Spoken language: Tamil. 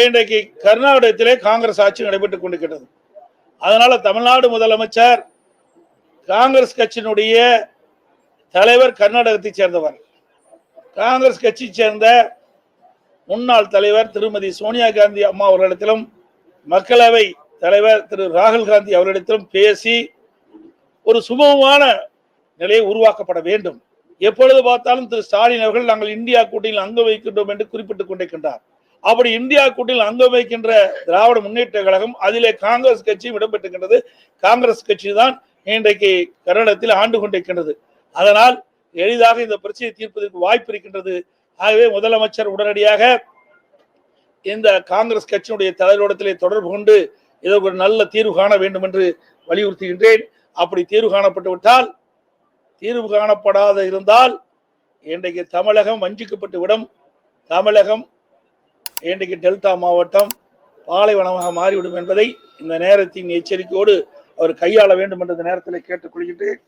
இன்றைக்கு கர்நாடகத்திலே காங்கிரஸ் ஆட்சி நடைபெற்றுக் கொண்டிருக்கிறது அதனால தமிழ்நாடு முதலமைச்சர் காங்கிரஸ் கட்சியினுடைய தலைவர் கர்நாடகத்தை சேர்ந்தவர். காங்கிரஸ் கட்சியை சேர்ந்த முன்னாள் தலைவர் திருமதி சோனியா காந்தி அம்மா அவர்களிடத்திலும் மக்களவை தலைவர் திரு ராகுல் காந்தி அவர்களிடத்திலும் பேசி ஒரு சுமூகமான நிலையை உருவாக்கப்பட வேண்டும். எப்பொழுது பார்த்தாலும் திரு ஸ்டாலின் அவர்கள் நாங்கள் இந்தியா கூட்டணியில் அங்கு வைக்கின்றோம் என்று குறிப்பிட்டுக் கொண்டிருக்கின்றார். அப்படி இந்தியா கூட்டில் அங்கம் வைக்கின்ற திராவிட முன்னேற்ற கழகம் அதிலே காங்கிரஸ் கட்சியும் இடம்பெற்றுகின்றது காங்கிரஸ் கட்சி தான் இன்றைக்கு கன்னடத்தில் ஆண்டு கொண்டிருக்கின்றது. அதனால் எளிதாக இந்த பிரச்சனையை தீர்ப்பதற்கு வாய்ப்பு இருக்கின்றது. ஆகவே முதலமைச்சர் உடனடியாக இந்த காங்கிரஸ் கட்சியினுடைய தலைவரிடத்திலே தொடர்பு கொண்டு இதற்கு ஒரு நல்ல தீர்வு காண வேண்டும் என்று வலியுறுத்துகின்றேன். அப்படி தீர்வு காணப்பட்டு விட்டால் தீர்வு காணப்படாத இருந்தால் இன்றைக்கு தமிழகம் வஞ்சிக்கப்பட்டு விடும். தமிழகம் இன்றைக்கு டெல்டா மாவட்டம் பாலைவனமாக மாறிவிடும் என்பதை இந்த நேரத்தின் எச்சரிக்கையோடு அவர் கையாள வேண்டும் என்ற நேரத்தில் கேட்டுக்கொள்கின்றேன்.